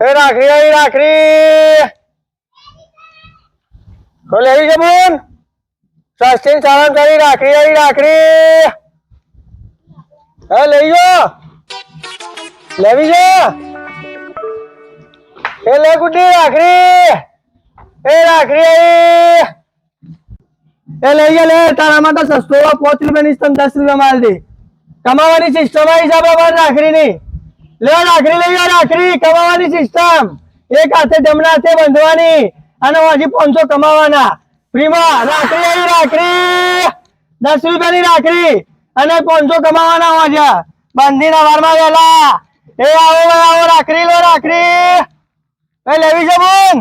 એ રાખડી આવી રાખડી. તો લેવી છે બોન સસ્તી સારામાં સારી રાખડી, આવી રાખડી. હા, લઈ જો લેવી છે? એ લે ગુડ્ડી, રાખડી. એ રાખડી આવી. એ લઈ જા લે. તારામાં તો સસ્તો પાંચ રૂપિયાની, દસ રૂપિયા માલ દે. કમાવાની સિસ્ટમ આવી છે બાબા રાખડીની લે રાખડી લઈ જા, રાખડી, કમાવાની સિસ્ટમ એક હાથે જમણા હાથે બંધવાની અને હજી પાંચસો કમાવાના. ફ્રીમાં રાખડી આવી, રાખડી. દસ રૂપિયાની રાખડી અને પાંચસો કમાવાના હોજે. બાંધીના વારમાં વેલા. એ આવો ભાઈ આવો, રાખડી લો, રાખડી. એ લેવી છે બોન?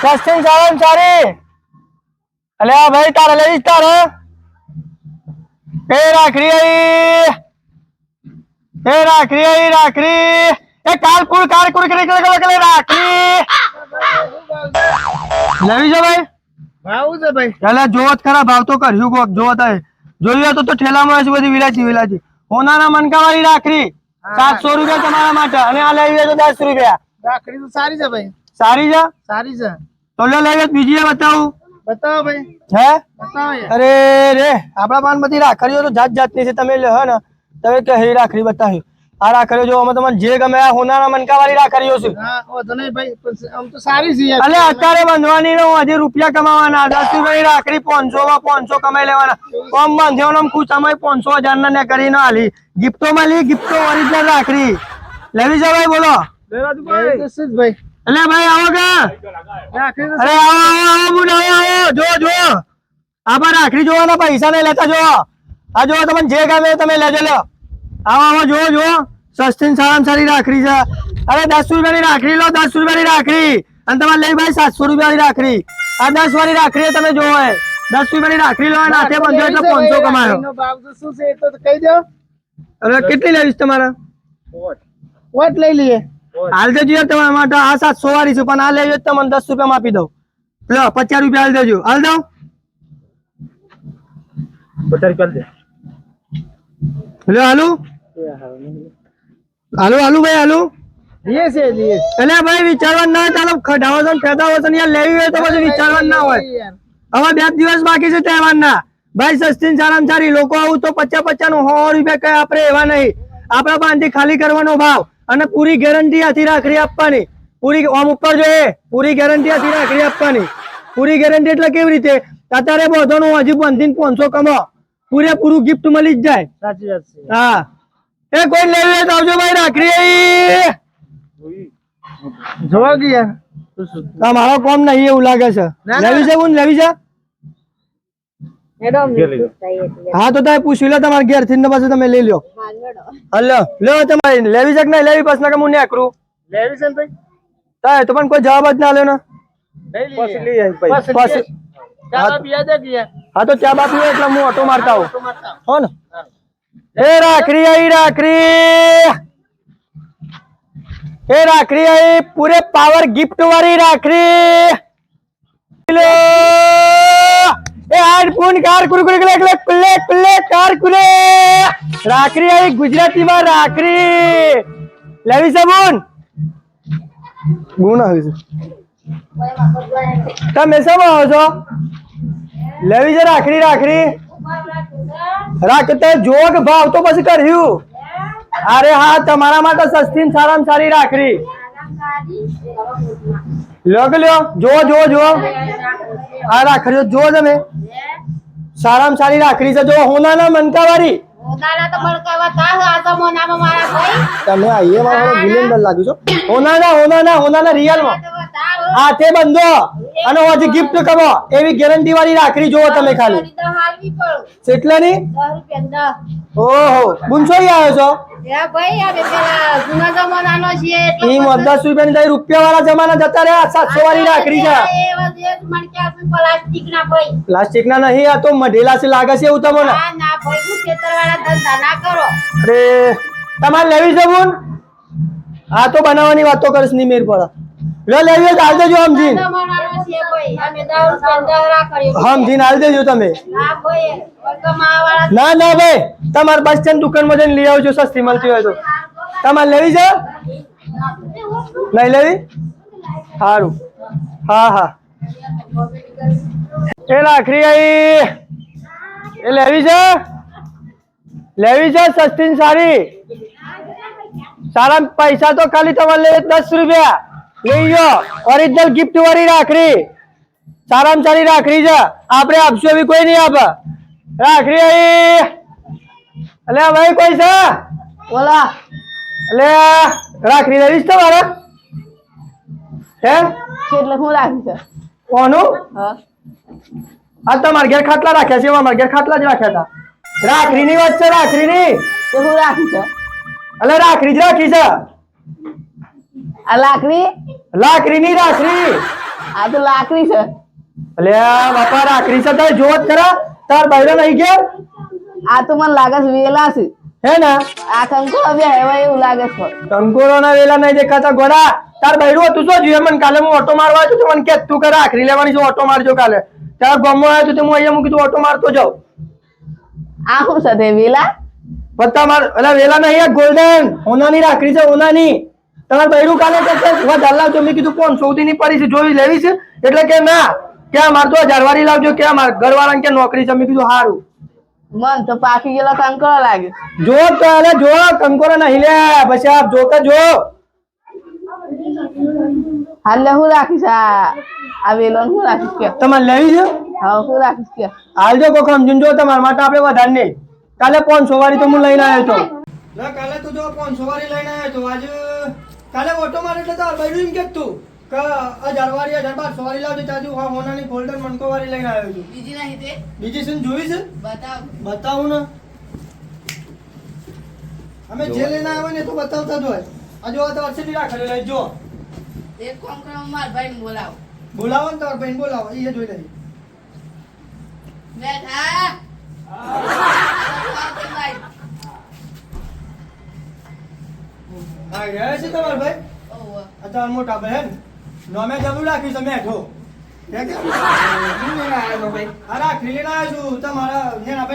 સસ્તી સારી સારી. અલ્યા ભાઈ, તારે લેવી તારે? એ રાખડી આવી. રાખરી રાખડી એ કાલકુળ કાલકુળ કરી કરી કરી કરે રાખડી લેવી છે ભાઈ. ભાવ છે ભાઈ. એટલે જોવત ખરા ભાવ તો કર્યું કોક જોવત જોયું તો તો ઠેલામાં છે બધી વિલાચી વિલાચી હોનાના મનકાવાળી રાખરી. સાતસો રૂપિયા તમારા માટે. અને આ લેવી તો દસ રૂપિયા. રાખડી તો સારી છે ભાઈ. સારી છે? સારી છે. તો લે લેવી બીજી એ બતાવું. બતાવો ભાઈ. હે? બતાવો અરે રે આપણા પાન બધી રાખડીઓ તો જાત જાતની છે. તમે લે હે ને. તમે કે હે રાખડી બતાવી. આ રાખડીઓ જો અમે તમને જે ગમે આ હોનાના મનકાવાળી રાખડીઓ છે આમ તો સારી છે યાર. અત્યારે બંધવાની નો હજી રૂપિયા કમાવાના દસ રૂપિયાની રાખડી પાંચસો માં પાંચસો કમાઈ લેવાના. કોમ બાંધ્યો ને ખુશ અમે પાંચસો હજાર ના ને કરીને ગિફ્ટો માં લી ગિફ્ટો ઓરિજિનલ રાખડી. લેવી છે ભાઈ બોલો. એટલે ભાઈ. આવો કે. અરે આવો આવો આવો આવો આવો જો જો. આમાં રાખડી જોવાના પૈસા નહીં લેતા જો. આ જો તમને જે ગમે તમે લેજો લો આવો આવો જો જો. સસ્તી ને સારામાં સારી રાખડી છે. અરે દસ રૂપિયાની રાખડી લો દસ રૂપિયાની રાખડી. અને તમારે લઈ ભાઈ સાતસો રૂપિયાની રાખડી. આ દસ વાળી રાખડી તમે જોવો એ. દસ રૂપિયાની રાખડી લો અને હાથે બંધો એટલે પાંચસો કમાયો. એનો ભાવ તો શું છે એ તો કહી દો. હવે કેટલી લેવીશ તમારે? વોટ. લઈ લઈએ. હાલ દેજો યાર તમારા માટે આ સાતસો વાળી છે પણ આ લેવી તો તમને દસ રૂપિયામાં આપી દઉં. લો પચાસ રૂપિયા હાલ દેજો. હાલ દઉં. લે હાલું. હાલો હાલો ભાઈ હાલો. લઈએ છે લઈએ એટલે ભાઈ વિચારવાનું ના ચાલો ખડાવો છો ફેદાવો છો યાર લેવી હોય તો પછી વિચારવાનું ના હોય. હવે બે દિવસ બાકી છે તહેવારના ભાઈ સસ્તી સારામાં સારી લોકો આવું તો પચાસ પચાસનું સો રૂપિયા કઈ આપણે એવા નહીં. આપણા પાસેથી ખાલી કરવાનો ભાવ અને પૂરી ગેરંટી આથી રાખડી આપવાની. પૂરી આમ ઉપર જોઈએ પૂરી ગેરંટી આથી રાખડી આપવાની. પૂરી ગેરંટી એટલે કેવી રીતે? અત્યારે બધાનું હજી બંધીને પાંચસો કમો પૂરેપૂરું ગિફ્ટ મળી જ જાય. સાચી વાત હા. એ કોઈ લઈ તો આવજો ભાઈ રાખડી જોવા શું આ મારો કોમ નહીં એવું લાગે છે. લેવી છે હું લેવી છે? હા તો તમે પૂછી લો તમારા ઘેરથી પછી તમે લઈ લો હલો લો તમારી લેવી છે કે નહીં લેવી? પછી કે હું નેકરું. લેવી છે ભાઈ? તાય તો પણ કોઈ જવાબ જ ના લ્યો ને. હા તો ચા બાપી એટલે હું ઓટો મારતા આવું. હો ને. એ રાખડી આઈ રાખડી. એ રાખડી આઈ પૂરે પાવર ગિફ્ટ વાળી રાખડી. લો. એ આડ પૂન કાર કુરકુરે કલે કલે કુલે કુલે કાર કુલે રાખડી આવી ગુજરાતીમાં રાખડી. લેવી છે બુન? ગુણ આવી છે. તમે શેમાં આવો છો? લેવી છે રાખડી રાખડી? રાખતે જોગ ભાવ તો પછી કર્યું. અરે હા તમારા માટે સસ્તી ને સારામાં સારી રાખડી. લ્યો કે લ્યો જો જો જો. આ રાખડીઓ જો તમે સારામાં સારી રાખડી છે જો જમાનામાં મારા ભાઈ. તમે આઈએ મારા ભૂલી લાગ્યું છો. હોના ના હોના ના હોના ના રિયલ તારો હાથે બંધો. અને હજી ગિફ્ટ કરો એવી ગેરંટી વાળી રાખડી જોવો તમે ખાલી. કેટલાની ઓહો બુનસોઈ આવ્યો છો? પ્લાસ્ટિક ના નહીં આ તો મઢેલા છે લાગે છે એવું તમને? હું તમારે લેવી છે બુન? આ તો બનાવવાની વાતો કરીશ નિમિર પર પડે. લો લેવી હોય તો હાલ દેજો રાખડીએ સમજીને હાલ દેજો તમે. ના ના ભાઈ. તમારે બસ સ્ટેન્ડ દુકાનમાં જઈને લઈ આવજો સસ્તી મળતી હોય તો. તમારે લેવી છે? નહીં લેવી? સારું. હા હા. એ લાખરી આવી એ લેવી છે? લેવી છે સસ્તી સારી સારા પૈસા તો ખાલી તમારે લે દસ રૂપિયા. લઈ ઓરિજિનલ ગિફ્ટ વાળી રાખડી. સારામાં સારી રાખડી છે. આપણે આપશું એવી કોઈ નહીં આપે. રાખડી આવી એટલે ભાઈ કોઈ છે? બોલા. એટલે રાખડી લેવી છે તમારે? હે? એટલે હું રાખી છે. કોનું? હા. આ તમારા ઘેર ખાટલા રાખ્યા છે અમારા ઘેર ખાટલા જ રાખ્યા હતા. રાખડીની વાત છે રાખડીની. ની હું રાખી છે. એટલે રાખડી જ રાખી છે. આ લાકડી? લાકડી ની રાખડી. આ તો લાકડી છે. અલે બાપા રાખડી છે તારે જોત ખરા. તાર બૈરો નહીં ગયો. આ તો મને લાગે છે વેલા છે. હે ને? આ કંકો હવે હવે એવું લાગે છે કંકોરો ના વેલા નહીં દેખાતા ગોડા. તાર બૈરું હતું શું જોઈએ મને કાલે હું ઓટો મારવા આવ્યો છું તો મને કે તું કે રાખડી લેવાની છે ઓટો મારજો કાલે. તાર ગમો આવ્યો તો હું અહીંયા મૂકી તું ઓટો મારતો જાઉં. આ શું છે તે વેલા બધા માર અલા વેલા નહીં ગોલ્ડન હોનાની રાખડી છે હોનાની તમારે બૈરું કાલે કે લાવજો મેં કીધું કોણ સૌથી ની પડી છે? જોઈ લેવી છે? એટલે કે ના ક્યાં મારે તો હજારવાળી લાવજો કે માર ઘરવાળાને કે નોકરી છે? મેં કીધું સારું મન તો પાકી ગયેલા કંકરો લાગે. જો તો અરે જો કંકોરા નહીં લે પછી આપ જો કે જો. હાલે હું રાખીશ આ આ હું રાખીશ કે. તમારે લેવી છે? હા હું રાખીશ કે. હાલજો કોક સમજીને જો તમારા માટે આપણે વધારે નહીં. કાલે પાંચસો વાળી તો હું લઈને આવ્યો તો. ના કાલે તો જો પાંચસો વાળી લઈને આવ્યો તો આજે કાલે ઓટો મારે એટલે તો બૈરું એમ કે તું કે હજાર વાળી હજાર બારસો વાળી લાવજો ચાજુ હા હોનાની ફોલ્ડર મનકો વાળી લઈને આવ્યો છું. બીજી નહીં તે? બીજી શું જોઈ છે? બતાવ. બતાવું ને. અમે જે લઈને આવ્યો ને તો બતાવતા જ હોય. આ જો આ તો અરસેલી રાખેલી લઈ જો. એક કામ કરો માર ભાઈ બોલાવ. બોલાવો ને તમારા ભાઈને બોલાવો. એ જોઈ લઈ બેઠા. હા ગયા છે તમારા ભાઈ? આ ભાઈ મોટા બહેન નોમે જબરું રાખ્યું છે મેઠો આ રાખડી લઈને આવ્યો છું. તમારા નેના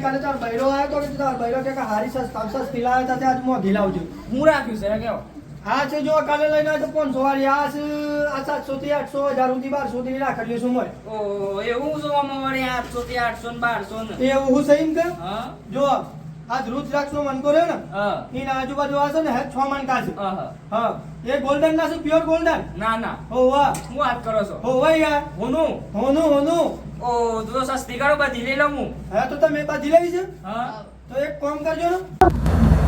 કાલે તારો બૈરો આવ્યો તો કે તારો કે હારી સસ્તા સસ્તી લાવ્યો તો ત્યાં મોઘી લાવજો હું રાખ્યું છે કેવો? આ છે જો કાલે લઈને આવ્યો તો પાંચસો વાળી આ છે આ સાતસો થી આઠસો હજાર સુધી બારસો સુધી રાખડીઓ શું મળે ઓ એવું શું આઠસો થી આઠસો ને બારસો ને? એવું હું સહી કે? જો આ રુદ્રાક્ષ નો મનકો રહ્યો ને હા. એના આજુબાજુ આ છે ને હે છ મનકા છે. હા હા. એ ગોલ્ડન ના છે? પ્યોર ગોલ્ડન ના ના. હો વાહ. હું વાત કરો છો? હો વાહ યાર. હોનું? હોનું હોનું. ઓ તું તો સસ્તી કરો બધી લઈ લઉં હું. હા તો તમે બાજી લેવી છે? હા. તો એક કામ કરજો ને.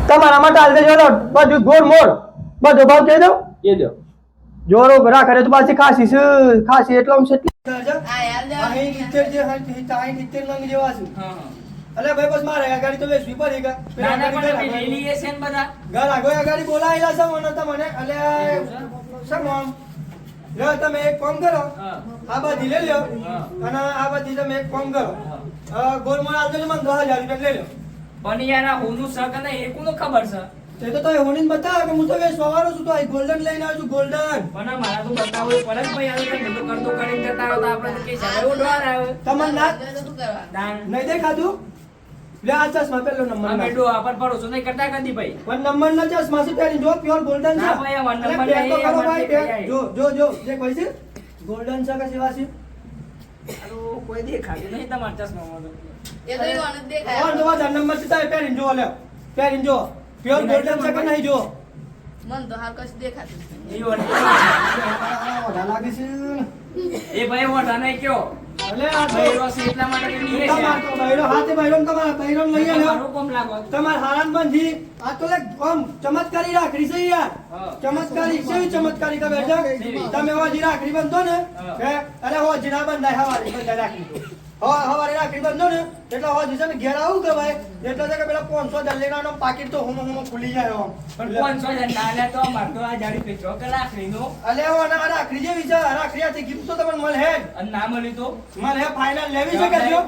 તમારા માટે આલ દેજો લો બધું ગોળ મોળ. બધો ભાવ કહી દો એ દો. જોરો ઘરા કરે તો પાછી ખાસી છે ખાસી એટલો આમ છે. આ યાર. દે અહીં નીચે જે અહીં તાઈ નીચે નંગ જેવા છે. હા હા. અલે ભાઈ બસ મારે ગાડી તો વેચવી પડી ગયા ના ના પણ અમે લઈ લઈએ છે ને બધા. ઘર આગો આ ગાડી બોલાયેલા છે મને તમને અલે સમમ આમ? તમે એક કામ કરો. આ બધી લઈ લ્યો. અને આ બધી તમે એક કામ કરો. મોળ આવજો ને મને દસ હજાર રૂપિયા લઈ લ્યો. પણ યાર આ હોનું છે કે નહીં એ કોને ખબર છે? તે તો તમે હોણીને બતાવ કે હું તો વેચવા વાળો છું તો આ ગોલ્ડન લઈને આવ્યો છું ગોલ્ડન પણ મારા તો બતાવો પડે જ ભાઈ આ તો કરતો કરીને જતા રહો તો આપણે કે જાય ઉડવા આવે. તમને ના તો શું કરવા દાન. નહીં દેખાતું? લે આ ચશ્મા પેલો નંબર અમે બેડો આપણ પડો છો. નહીં કરતા કદી ભાઈ. પણ નંબર ના ચશ્મા છે પેલી જો પ્યોર ગોલ્ડન છે. ના ભાઈ, આ અરે નંબર ને તો કરો ભાઈ, પેર. જો જો જો જે કોઈ છે ગોલ્ડન છે કે સેવા છે આનું કોઈ દેખાતું નહીં તમારા ચશ્મામાં તો. એ તો એવું અનંત દેખાય. ઓર જોવા જાણ નંબર છે તારે પહેરીને જો લે પહેરીને જો પ્યોર ગોલ્ડન છે કે નહીં જો મન તો હાલ કશું દેખાતું જ નહીં. એ ભાઈ વઢા નહીં કયો. ચમત્કારી રાખડી છે યાર. ચમત્કારી કેવી ચમત્કારી તમે? તમે હોજી રાખડી બંધો ને અરે હોજી ના બંધાય હવારી રાખડી હવા- હવારી રાખડી બંધો ને એટલે હોજી છે ને ઘેર આવું કે ભાઈ એટલે છે કે પેલા પાંચસો દલ્લીના પાકીટ તો હું હું ખુલી જાય આમ પણ પાંચસો આલ્યા તો અમારે તો આ જાડી પેચો કે રાખડીનું. અલે ઓ ના રાખડી જેવી છે. રાખડી આથી ગિફ્ટ તો તમને મળે અને ના મળી તો? મારે ફાઇનલ લેવી છે કે જો?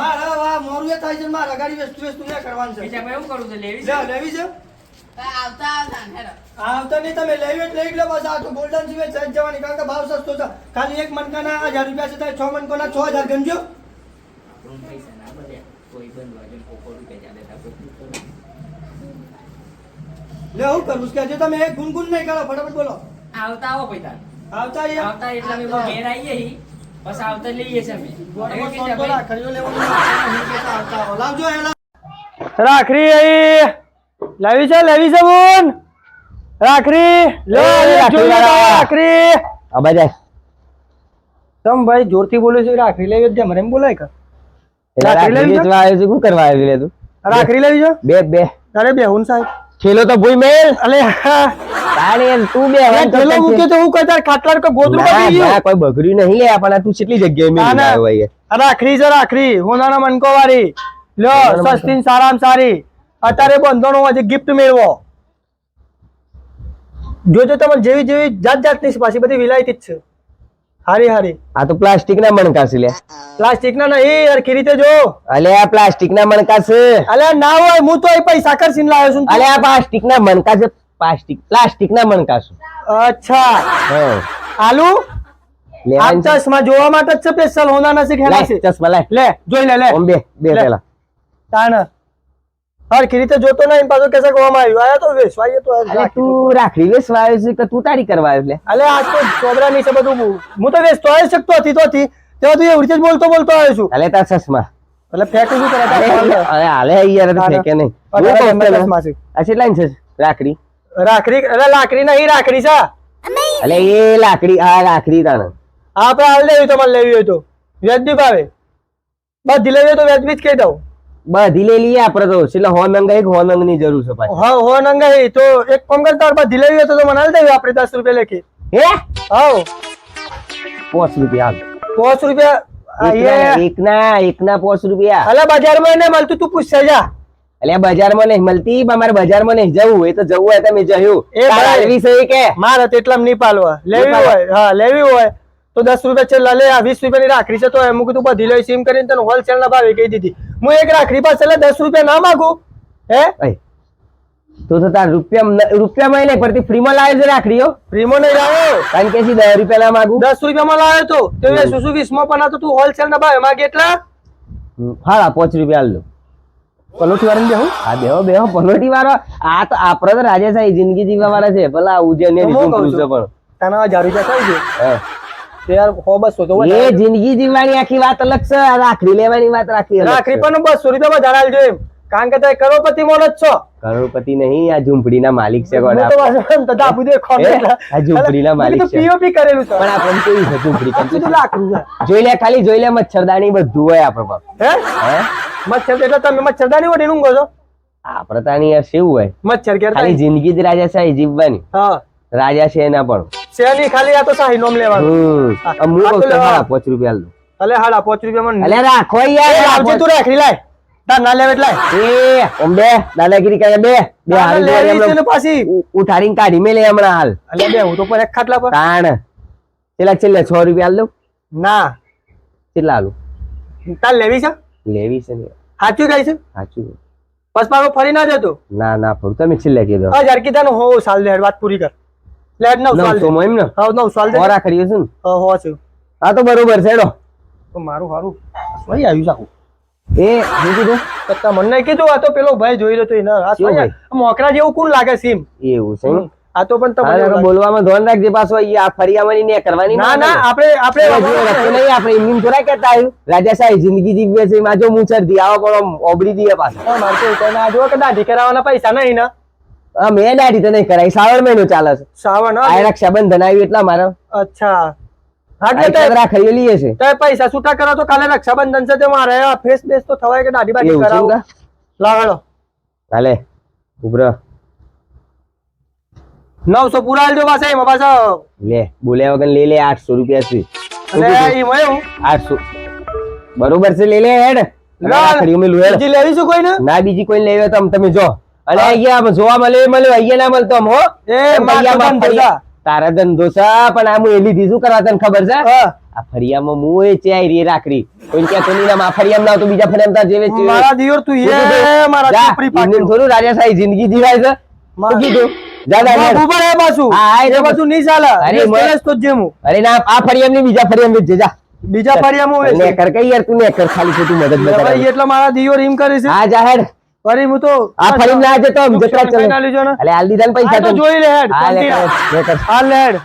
મારા વા મોરું એ થાય છે ને મારા ગાડી વેસ્ટ વેસ્ટ ને કરવાનું છે. બીજા ભાઈ હું કરું તો લેવી છે? લેવી છે? આવતા આવતા ને નહીં તમે લેવી એટલે લઈ લો બસ આ તો ગોલ્ડન સિવાય જવાની કારણ કે ભાવ સસ્તો છે. ખાલી એક મણકાના હજાર રૂપિયા છે છ મનકોના છ હજાર ગણજો. આપણું પૈસા ના કોઈ કોકો રૂપિયા? લે હું કરું? કે કે તમે? ગુનગુન નહીં કરો ફટાફટ બોલો. આવતા આવો પૈસા આવતા આવતા એટલે અમે ઘેર આવીએ હી. બસ આવતા લઈએ છે અમે. લાવજો. રાખડી અહીં. લેવી છે લેવી છે બોન. રાખડી. લો રાખરી જાય તમ ભાઈ જોરથી બોલો છો રાખરી લેવી જ મને એમ બોલાય કે? રાખડી લેવી છે? વેચવા છે. શું કરવા આવ્યો લે તું? રાખડી લેવી છે? બે બે. અરે સાહેબ. તો ભૂઈ મેલ. અલે હા. તું બે હવે તો થેલો તો હું કઈ તાર ખાટલા કે ગોદડું ના, ગયું? કોઈ બગડ્યું નહીં લે પણ તું કેટલી જગ્યાએ મેલી. આવ્યો અહીંયા? રાખડી છે રાખડી. હોનાના મનકો વાળી લ્યો હોનાના સસ્તી ને સારામાં સારી. અત્યારે બંધોનો હોય ગિફ્ટ મેળવો. જોજો તમે જેવી જેવી જાત જાતની પાછી બધી વિલાયતી જ છે. હારી હારી. આ તો પ્લાસ્ટિક ના મણકા છે લે. પ્લાસ્ટિક ના નહીં હરખી રીતે જો. અલે આ પ્લાસ્ટિક ના મણકા છે. અલે ના હોય હું તો એ પૈસા કરસીને લાવ્યો છું અલે આ પ્લાસ્ટિક ના મણકા છે. પ્લાસ્ટિક પ્લાસ્ટિક ના મણકા છે. અચ્છા. આલુ આ ચશ્મા જોવા માટે જ છે સ્પેશિયલ હોના નથી ખેલા છે ચશ્મા લાય. લે જોઈ લે લે. બે બે લે. પેલા. તાણ. હરખી રીતે જોતો નહીં પાછો કેસે કોવામાં આવ્યો. આયા તો વેસવાઈએ તો રાખડી વેચવા આવ્યો છે કે તું તારી કરવા આવ્યો લે? અલે આજ તો ચોબરા ની બધું હું તો વેચતો આવી શકતો હતી તો હતી તેવા તું એવી રીતે બોલતો બોલતો આવ્યો છું. અલે તાર ચશ્મા. એટલે ફેંકું શું કરે અરે તાર ફોન? અરે હાલે યાર ફેંકે નહીં. તને. ચશ્મા છે. છે રાખડી? રાખડી અરે લાકડી નહીં રાખડી છે. અલે એ લાકડી આ રાખડી તાણે. આપણે હાલ દેવી તમારે લેવી હોય તો. વ્યાજબી ભાવે. બધી લેવી તો વ્યાજબી જ કહી દઉં. બધી લઈ લઈએ આપડે તો. એટલે હો નંગ એક હો નંગની જરૂર છે પાછી હા હો એ તો એક કામ કરતા બધી લઈ તો મને હાલ દેવી આપણે દસ રૂપિયા લેખી. હે? હાઉ. પાંચ રૂપિયા પાંચ રૂપિયા? એક એકના એકના પાંચ રૂપિયા. અલે બજારમાં ને મળતું તું પૂછશે જા. એટલે બજારમાં નહીં મળતી મારે બજારમાં નહીં જવું એ તો જવું હોય તમે જયું. એ તારે છે કે? મારે તો એટલા નહીં પાલવા. લેવી હોય હા લેવી હોય. તો દસ રૂપિયા છેલ્લા લે વીસ રૂપિયાની રાખડી છે તો એમ કીધું બધી લઈ સીમ કરીને તને હોલસેલ ના ભાવે કહી દીધી. હું એક રાખડી પાસે દસ રૂપિયા ના માંગુ. હે? તું તો તાર રૂપિયા રૂપિયામાં નહીં પડતી ફ્રીમાં લાવે છે રાખડીઓ ફ્રીમાં નહીં લાવો. કારણ કે દસ રૂપિયા ના માંગુ. દસ રૂપિયામાં લાવ્યો તો. તે શું વીસમાં પણ હતો તો તું હોલસેલ ના ભાવે. એમાં એટલા? હા પાંચ રૂપિયા હાલ દો. પલોઠી વાળીને દેવું હા? બેહો બેહો પલોટી વાળો. આ તો આપડે તો રાજેશાહી જિંદગી જીવવા વાળા છે. ભલા ઉજ્જૈન ને. પણ. તને હજાર રૂપિયા કઈ છે. હા. તે તો એ જિંદગી જીવવાની આખી વાત અલગ છે રાખડી લેવાની વાત રાખી રાખડી પણ બસ સુરી તો વધારે આલજો એમ. કારણ કે તમે કરોડપતિ મોડ જ છો. કરોડપતિ નહીં આ ઝૂંપડીના માલિક છે કોણ. તો તો ડાબુ દે. આ ઝૂંપડીના માલિક છે. પીઓપી કરેલું છે. પણ આપણે કેવી છે ઝૂંપડી? લાકડું છે. જોઈ લે ખાલી જોઈ લે મચ્છરદાની બધું હોય આપણે પાસે. હે? મચ્છર એટલે તમે મચ્છરદાની વડે ઊંઘો છો? આપડે તાની યાર શું હોય? મચ્છર કે ખાલી જિંદગી જ રાજા સાહેબ જીવવાની. હા. રાજા છે એના પણ. શેની ખાલી આ તો સાહી નોમ લેવાનું. હા, કહું છું, પાંચ રૂપિયા આલ દો. અલે હાડા પાંચ રૂપિયા મને અલ્યા રાખો યાર આવજે તું રાખડી લાય. તાર ના લેવે એટલે એ ઓમ બે દાદાગીરી કરે બે. બે હાલ લેવી જોડે છે ને પાછી. ઉઠારીને કાઢી મેલે હમણાં હાલ. અલે બે હું તો પર એક ખાટલા પર તાણ. છેલ્લા છેલ્લે 6 રૂપિયા આલ દઉં. ના. કેટલા લો તાર લેવી છે? લેવી છે ને. સાચું કઈ છે? સાચું બસ પાછો ફરી ના જતો? ના ના ફરું. તમે છેલ્લે કીધું. હજાર કીધા નું હો સાલ દે વાત પૂરી કર. લેટ નવ સાલ એમ ને? હા નવ સાલ ઓરા ખરી છે હા, હો છે. હા તો બરોબર છે તો મારું હારું. ભાઈ આવ્યું સાકું એ શું કીધું? કરતા મને કીધું આ તો પેલો ભાઈ જોઈ રહ્યો તો એના. આ મોકરા જેવું કોણ લાગે સીમ એવું છે આ તો પણ તમારે બોલવામાં ધ્યાન રાખજે પાછો આ ફરિયામાંની ને કરવાની ના ના આપણે આપણે નહીં આપણે ઇન્ડિયન થોડા કહેતા આવ્યું રાજા સાહેબ જિંદગી જીવે છે એમાં જો મુચર દી આવો પણ ઓબડી દીએ પાછો. મારે તો ના જો કે દાઢી કરાવવાના પૈસા નહીં ને. મેં ના રીતે નહીં કરાય શ્રાવણ મહિનો ચાલે છે. શ્રાવણ આ રક્ષાબંધન આવ્યું એટલા મારા. અચ્છા. લઈએ છે. તો પૈસા છૂટા કરો તો કાલે રક્ષાબંધન છે તે મારે ફેસ બેસ તો થવાય કે દાઢી બાઢી કરાવું? ઉભરો. નવસો પૂરા આલજો પાછા એમાં પાછા. લે બોલ્યા વગર લઈ લે આઠસો રૂપિયા છે. આઠસો. બરોબર છે લે લે હેડ. રાખડીઓ બીજી કોઈ ને ના બીજી કોઈ લેવી તો તમે જો. અને અહીંયા જોવા મળે એ મળે અહીંયા ના મળતો હો. એ માર તો તારા ધંધો છે પણ આ હું એ લીધી શું કરવા તને ખબર છે? હા. આ ફરિયામાં હું એ ચાઈ રહી રાખડી. કોઈ કે તો ના આ ફળિયામાં ના તો બીજા ફરિયામ તાર જેવે છે મારા દિયોર તું એ મારા જા, છોકરી પાટી થોડું રાજા સાહેબ જિંદગી જીવાય છે. માર- કીધું દાદા ને જા. ઉપર એ પાછું. હા, હા, એ પાછું નહીં ચાલે. અરે, સ્ટેજ તો જ જેમું અરે ના આ ફરિયા ની બીજા ફરિયામ વેચજે જા. બીજા ફરિયામાં હોય ને કર કઈ યાર તું ને કર ખાલી તું મદદ ભાઈ બતાવે. એટલે મારા દિયોર એમ કરે છે. હા જા હેડ ફરી હું તો આ ફરી ના જતો જતરા ચલે. અલે આલ દીધા પૈસા તો જોઈ લે હેડ. હાલ હેડ.